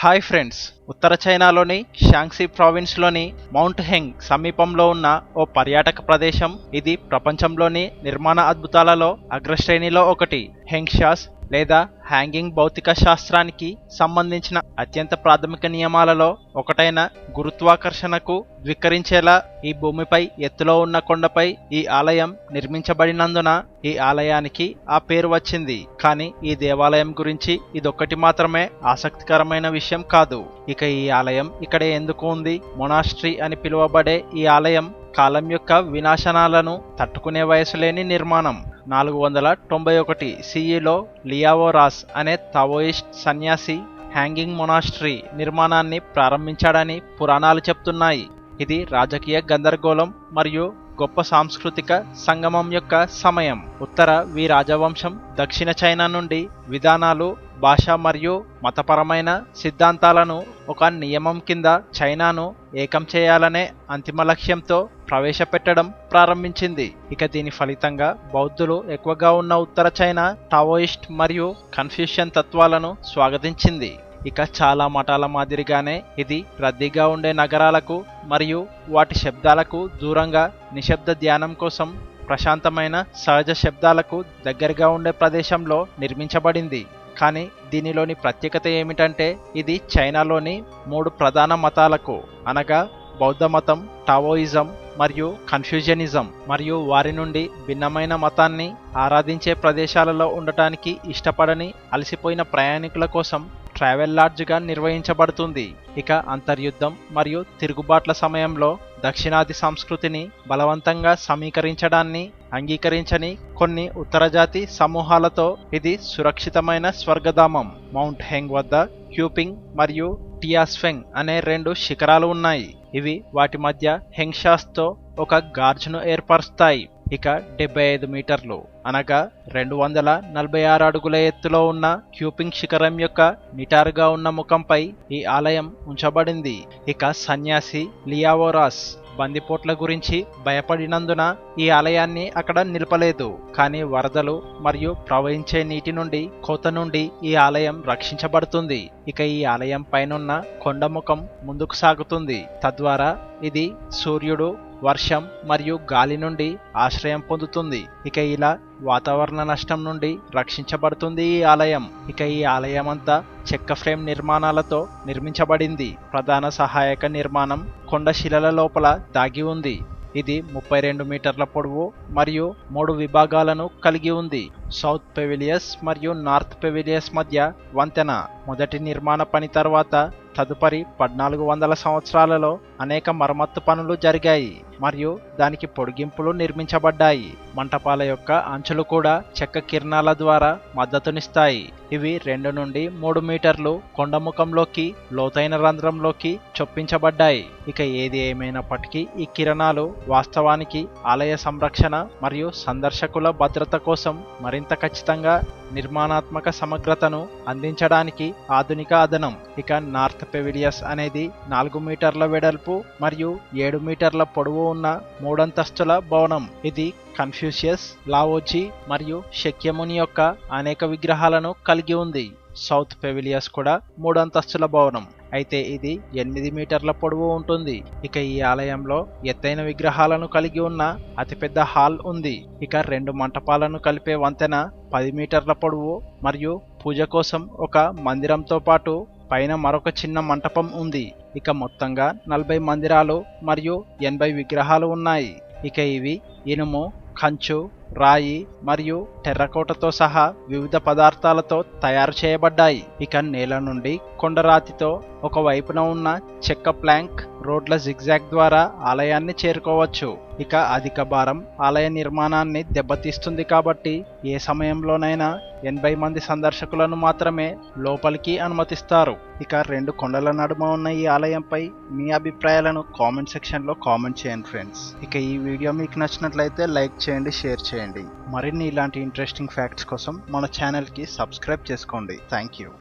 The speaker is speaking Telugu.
Hi friends. ఉత్తర చైనాలోని షాంగ్సీ ప్రావిన్స్లోని మౌంట్ హెంగ్ సమీపంలో ఉన్న ఓ పర్యాటక ప్రదేశం. ఇది ప్రపంచంలోని నిర్మాణ అద్భుతాలలో అగ్రశ్రేణిలో ఒకటి. హెంగ్షాస్ లేదా హ్యాంగింగ్ భౌతిక శాస్త్రానికి సంబంధించిన అత్యంత ప్రాథమిక నియమాలలో ఒకటైన గురుత్వాకర్షణకు ద్వికరించేలా ఈ భూమిపై ఎత్తులో ఉన్న కొండపై ఈ ఆలయం నిర్మించబడినందున ఈ ఆలయానికి ఆ పేరు వచ్చింది. కానీ ఈ దేవాలయం గురించి ఇదొక్కటి మాత్రమే ఆసక్తికరమైన విషయం కాదు. ఇక ఈ ఆలయం ఇక్కడ ఎందుకు ఉంది? మొనాస్ట్రీ అని పిలువబడే ఈ ఆలయం కాలం యొక్క వినాశనాలను తట్టుకునే వయసు లేని నిర్మాణం. నాలుగు వందల తొంభై ఒకటి సిఈలో లియావోరాస్ అనే తావోయిస్ట్ సన్యాసి హ్యాంగింగ్ మొనాస్ట్రీ నిర్మాణాన్ని ప్రారంభించాడని పురాణాలు చెప్తున్నాయి. ఇది రాజకీయ గందరగోళం మరియు గొప్ప సాంస్కృతిక సంగమం యొక్క సమయం. ఉత్తర వి రాజవంశం దక్షిణ చైనా నుండి విధానాలు భాష మరియు మతపరమైన సిద్ధాంతాలను ఒక నియమం కింద చైనాను ఏకం చేయాలనే అంతిమ లక్ష్యంతో ప్రవేశపెట్టడం ప్రారంభించింది. ఇక దీని ఫలితంగా బౌద్ధులు ఎక్కువగా ఉన్న ఉత్తర చైనా టావోయిస్ట్ మరియు కన్ఫ్యూషన్ తత్వాలను స్వాగతించింది. ఇక చాలా మఠాల మాదిరిగానే ఇది రద్దీగా ఉండే నగరాలకు మరియు వాటి శబ్దాలకు దూరంగా నిశ్శబ్ద ధ్యానం కోసం ప్రశాంతమైన సహజ శబ్దాలకు దగ్గరగా ఉండే ప్రదేశంలో నిర్మించబడింది. కానీ దీనిలోని ప్రత్యేకత ఏమిటంటే ఇది చైనాలోని మూడు ప్రధాన మతాలకు అనగా బౌద్ధ మతం టావోయిజం మరియు కన్ఫ్యూజనిజం మరియు వారి నుండి భిన్నమైన మతాన్ని ఆరాధించే ప్రదేశాలలో ఉండటానికి ఇష్టపడని అలసిపోయిన ప్రయాణికుల కోసం ట్రావెల్ లాడ్జ్గా నిర్వహించబడుతుంది. ఇక అంతర్యుద్ధం మరియు తిరుగుబాట్ల సమయంలో దక్షిణాది సంస్కృతిని బలవంతంగా సమీకరించడాన్ని అంగీకరించని కొన్ని ఉత్తరజాతి సమూహాలతో ఇది సురక్షితమైన స్వర్గధామం. మౌంట్ హెంగ్ వద్ద క్యూపింగ్ మరియు టియాస్ఫెంగ్ అనే రెండు శిఖరాలు ఉన్నాయి. ఇవి వాటి మధ్య హెంగ్షాస్తో ఒక గార్జ్ను ఏర్పరుస్తాయి. ఇక డెబ్బై ఐదు మీటర్లు. అనగా రెండు వందల నలభై ఆరు అడుగుల ఎత్తులో ఉన్న క్యూపింగ్ శిఖరం యొక్క నిటారుగా ఉన్న ముఖంపై ఈ ఆలయం ఉంచబడింది. ఇక సన్యాసి లియావోరాస్ బందిపోట్ల గురించి భయపడినందున ఈ ఆలయాన్ని అక్కడ నిలపలేదు. కానీ వరదలు మరియు ప్రవహించే నీటి నుండి కోత నుండి ఈ ఆలయం రక్షించబడుతుంది. ఇక ఈ ఆలయం పైనున్న కొండముఖం ముందుకు సాగుతుంది. తద్వారా ఇది సూర్యుడు వర్షం మరియు గాలి నుండి ఆశ్రయం పొందుతుంది. ఇక ఇలా వాతావరణ నష్టం నుండి రక్షించబడుతుంది ఈ ఆలయం. ఇక ఈ ఆలయం అంతా చెక్క ఫ్రేమ్ నిర్మాణాలతో నిర్మించబడింది. ప్రధాన సహాయక నిర్మాణం కొండ శిలల లోపల దాగి ఉంది. ఇది ముప్పై రెండు మీటర్ల పొడవు మరియు మూడు విభాగాలను కలిగి ఉంది. సౌత్ పెవిలియస్ మరియు నార్త్ పెవిలియస్ మధ్య వంతెన. మొదటి నిర్మాణ పని తర్వాత తదుపరి పద్నాలుగు వందల సంవత్సరాలలో అనేక మరమ్మత్తు పనులు జరిగాయి. మరియు దానికి పొడిగింపులు నిర్మించబడ్డాయి. మంటపాల యొక్క అంచులు కూడా చెక్క కిరణాల ద్వారా మద్దతునిస్తాయి. ఇవి రెండు నుండి మూడు మీటర్లు కొండముఖంలోకి లోతైన రంధ్రంలోకి చొప్పించబడ్డాయి. ఇక ఏది ఏమైనప్పటికీ ఈ కిరణాలు వాస్తవానికి ఆలయ సంరక్షణ మరియు సందర్శకుల భద్రత కోసం మరింత ఖచ్చితంగా నిర్మాణాత్మక సమగ్రతను అందించడానికి ఆధునిక అదనం. ఇక నార్త్ పెవిలియస్ అనేది నాలుగు మీటర్ల వెడల్పు మరియు ఏడు మీటర్ల పొడవు ఉన్న మూడంతస్తుల భవనం. ఇది కన్ఫ్యూషియస్ లావోజీ మరియు శక్యముని యొక్క అనేక విగ్రహాలను కలిగి ఉంది. సౌత్ పెవిలియస్ కూడా మూడంతస్తుల భవనం. అయితే ఇది ఎనిమిది మీటర్ల పొడవు ఉంటుంది. ఇక ఈ ఆలయంలో ఎత్తైన విగ్రహాలను కలిగి ఉన్న అతిపెద్ద హాల్ ఉంది. ఇక రెండు మంటపాలను కలిపే వంతెన పది మీటర్ల పొడవు మరియు పూజ కోసం ఒక మందిరంతో పాటు పైన మరొక చిన్న మంటపం ఉంది. ఇక మొత్తంగా నలభై మందిరాలు మరియు ఎనభై విగ్రహాలు ఉన్నాయి. ఇక ఇవి ఇనుము కంచు రాయి మరియు టెర్రకోటతో సహా వివిధ పదార్థాలతో తయారు చేయబడ్డాయి. ఇక నేల నుండి కొండరాతితో ఒక వైపున ఉన్న చెక్క ప్లాంక్ రోడ్ల జిగ్జాగ్ ద్వారా ఆలయాన్ని చేరుకోవచ్చు. ఇక అధిక భారం ఆలయ నిర్మాణాన్ని దెబ్బతీస్తుంది కాబట్టి ఏ సమయంలోనైనా ఎనభై మంది సందర్శకులను మాత్రమే లోపలికి అనుమతిస్తారు. ఇక రెండు కొండల నడుమ ఉన్న ఈ ఆలయంపై మీ అభిప్రాయాలను కామెంట్ సెక్షన్లో కామెంట్ చేయండి ఫ్రెండ్స్. ఇక ఈ వీడియో మీకు నచ్చినట్లయితే లైక్ చేయండి షేర్ చేయండి. చేయండి. మరిన్ని ఇలాంటి ఇంట్రెస్టింగ్ ఫ్యాక్ట్స్ కోసం మన ఛానల్కి సబ్స్క్రైబ్ చేసుకోండి. Thank you